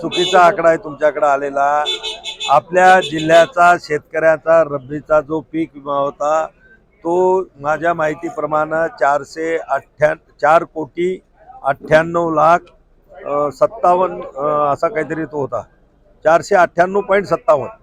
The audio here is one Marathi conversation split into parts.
चुकीचा आकडा आहे तुमच्याकडे आलेला. आपल्या जिल्ह्याचा शेतकऱ्याचा रब्बीचा जो पीक विमा होता तो माझ्या माहितीप्रमाणे चारशे अठ्ठ्या चार कोटी अठ्ठ्याण्णव लाख सत्तावन्न असा काहीतरी तो होता. चारशे अठ्ठ्याण्णव पॉईंट सत्तावन्न.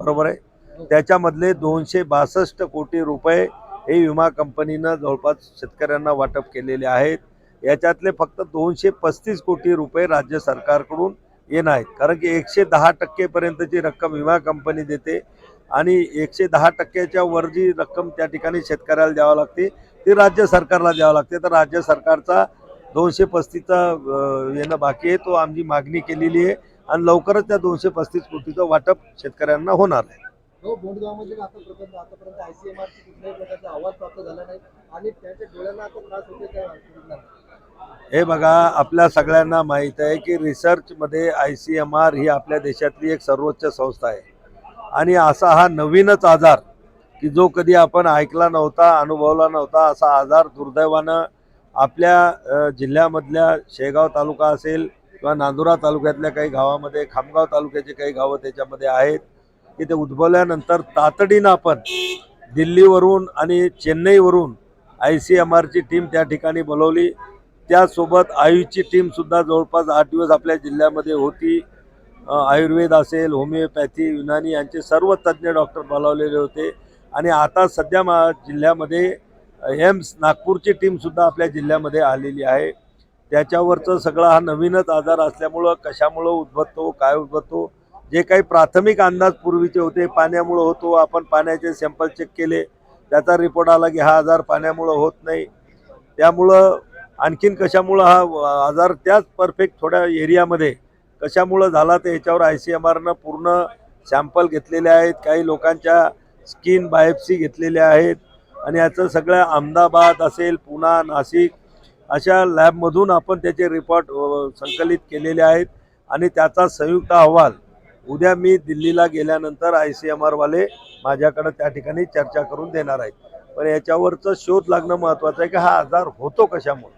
बरोबर आहे? त्याच्यामधले दोनशे बासष्ट कोटी रुपये हे विमा कंपनीनं जवळपास शेतकऱ्यांना वाटप केलेले आहेत. याच्यातले फक्त दोनशे पस्तीस कोटी रुपये राज्य सरकारकडून येणार नाही कारण की एकशे दहा टक्केपर्यंतची रक्कम विमा कंपनी देते आणि एकशे दहा टक्क्याच्या वर जी रक्कम त्या ठिकाणी शेतकऱ्याला द्यावं लागते ती राज्य सरकारला द्यावं लागते. तर राज्य सरकारचा दोनशे पस्तीसचा येणं बाकी आहे. तो आमची मागणी केलेली आहे आणि लवकरच त्या दोनशे पस्तीस कोटीचं वाटप शेतकऱ्यांना होणार आहे. हो, आतापर्यंत प्राप्त झाला नाही आणि त्यांच्या डोळ्यांना आता त्रास होते हे बघा आपल्या सगळ्यांना माहीत आहे की रिसर्चमध्ये आय सी एम आर ही आपल्या देशातली एक सर्वोच्च संस्था आहे. आणि असा हा नवीनच आजार की जो कधी आपण ऐकला नव्हता अनुभवला नव्हता असा आजार दुर्दैवानं आपल्या जिल्ह्यामधल्या शेगाव तालुका असेल किंवा नांदुरा तालुक्यातल्या काही गावामध्ये खामगाव तालुक्याचे काही गावं त्याच्यामध्ये आहेत की ते उद्भवल्यानंतर तातडीनं आपण दिल्लीवरून आणि चेन्नईवरून आय सी एम आरची टीम त्या ठिकाणी बोलवली. त्यासोबत आयुषची टीमसुद्धा जवळपास आठ दिवस आपल्या जिल्ह्यामध्ये होती. आयुर्वेद असेल होमिओपॅथी युनानी यांचे सर्व तज्ज्ञ डॉक्टर बोलावलेले होते. आणि आता सध्या मा जिल्ह्यामध्ये एम्स नागपूरची टीमसुद्धा आपल्या जिल्ह्यामध्ये आलेली आहे. त्याच्यावरचं सगळा हा नवीनच आजार असल्यामुळं कशामुळं उद्भवतो काय उद्भवतो जे काही प्राथमिक अंदाज पूर्वीचे होते पाण्यामुळं होतो आपण पाण्याचे सॅम्पल चेक केले त्याचा रिपोर्ट आला की हा आजार पाण्यामुळं होत नाही. त्यामुळं आणखीन कशामुळं हा आजार त्याच परफेक्ट थोड्या एरियामध्ये कशामुळं झाला तर याच्यावर आय सी एम आरनं पूर्ण सॅम्पल घेतलेले आहेत काही लोकांच्या स्किन बायोप्सी घेतलेल्या आहेत आणि याचं सगळं अहमदाबाद असेल पुणा नाशिक अशा लॅबमधून आपण त्याचे रिपोर्ट संकलित केलेले आहेत आणि त्याचा संयुक्त अहवाल उद्या मी दिल्लीला गेल्यानंतर आय सी एम आरवाले माझ्याकडं त्या ठिकाणी चर्चा करून देणार आहेत. पण याच्यावरचं शोध लागणं महत्त्वाचं आहे की हा आजार होतो कशामुळे?